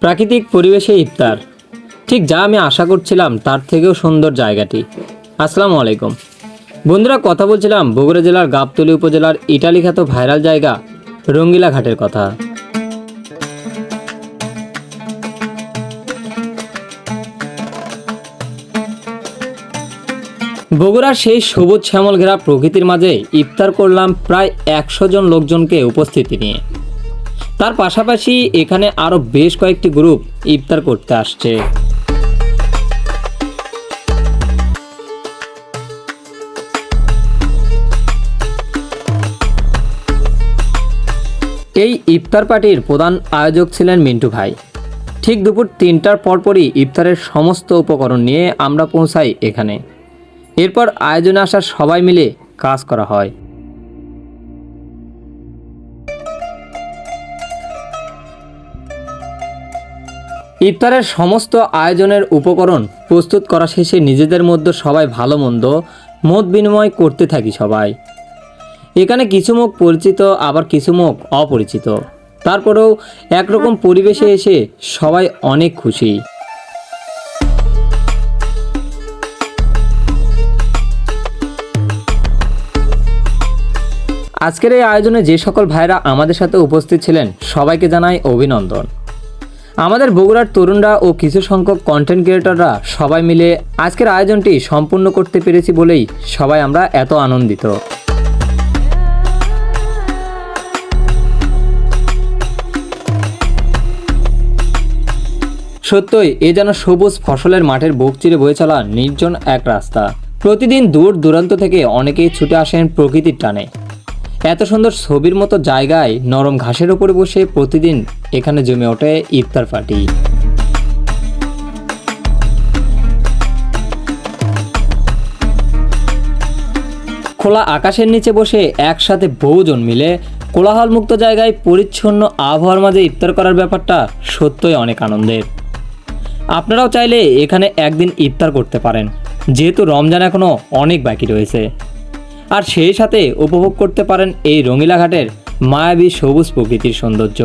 প্রাকৃতিক পরিবেশে ইফতার। ঠিক যা আমি আশা করছিলাম, তার থেকেও সুন্দর জায়গাটি। আসসালামু আলাইকুম। বন্ধুরা, কথা বলছিলাম বগুড়া জেলার গাবতলী উপজেলার ইটালি খ্যাত ভাইরাল জায়গা রঙ্গিলা ঘাটের কথা। বগুড়ার সেই সবুজ শ্যামল ঘেরা প্রকৃতির মাঝে ইফতার করলাম প্রায় একশো জন লোকজনকে উপস্থিতি নিয়ে। তার পাশাপাশি এখানে আরও বেশ কয়েকটি গ্রুপ ইফতার করতে আসছে। এই ইফতার পার্টির প্রধান আয়োজক ছিলেন মিন্টু ভাই। ঠিক দুপুর তিনটার পরপরই ইফতারের সমস্ত উপকরণ নিয়ে আমরা পৌঁছাই এখানে। এরপর আয়োজনে আসার সবাই মিলে কাজ করা হয়। ইফতারের সমস্ত আয়োজনের উপকরণ প্রস্তুত করা শেষে নিজেদের মধ্যে সবাই ভালো মন্দ মত বিনিময় করতে থাকি সবাই। এখানে কিছু মুখ পরিচিত, আবার কিছু মুখ অপরিচিত। তারপরেও একরকম পরিবেশে এসে সবাই অনেক খুশি। আজকের এই আয়োজনে যে সকল ভাইরা আমাদের সাথে উপস্থিত ছিলেন, সবাইকে জানাই অভিনন্দন। আমাদের বগুড়ার তরুণরা ও কিছু সংখ্যক কন্টেন্ট ক্রিয়েটররা সবাই মিলে আজকের আয়োজনটি সম্পূর্ণ করতে পেরেছি বলেই সবাই আমরা এত আনন্দিত। সত্যই, এ যেন সবুজ ফসলের মাঠের বুক চিরে বয়ে চলা নির্জন এক রাস্তা। প্রতিদিন দূর দূরান্ত থেকে অনেকেই ছুটে আসেন প্রকৃতির টানে। এত সুন্দর ছবির মতো জায়গায় নরম ঘাসের উপরে বসে প্রতিদিন এখানে জমে ওঠে ইফতার পার্টি। খোলা আকাশের নিচে বসে একসাথে বহুজন মিলে কোলাহলমুক্ত জায়গায় পরিচ্ছন্ন আবহাওয়ার মাঝে ইফতার করার ব্যাপারটা সত্যই অনেক আনন্দের। আপনারাও চাইলে এখানে একদিন ইফতার করতে পারেন, যেহেতু রমজান এখনও অনেক বাকি রয়েছে। আর সেই সাথে উপভোগ করতে পারেন এই রঙিলা ঘাটের মায়াবী সবুজ প্রকৃতির সৌন্দর্য।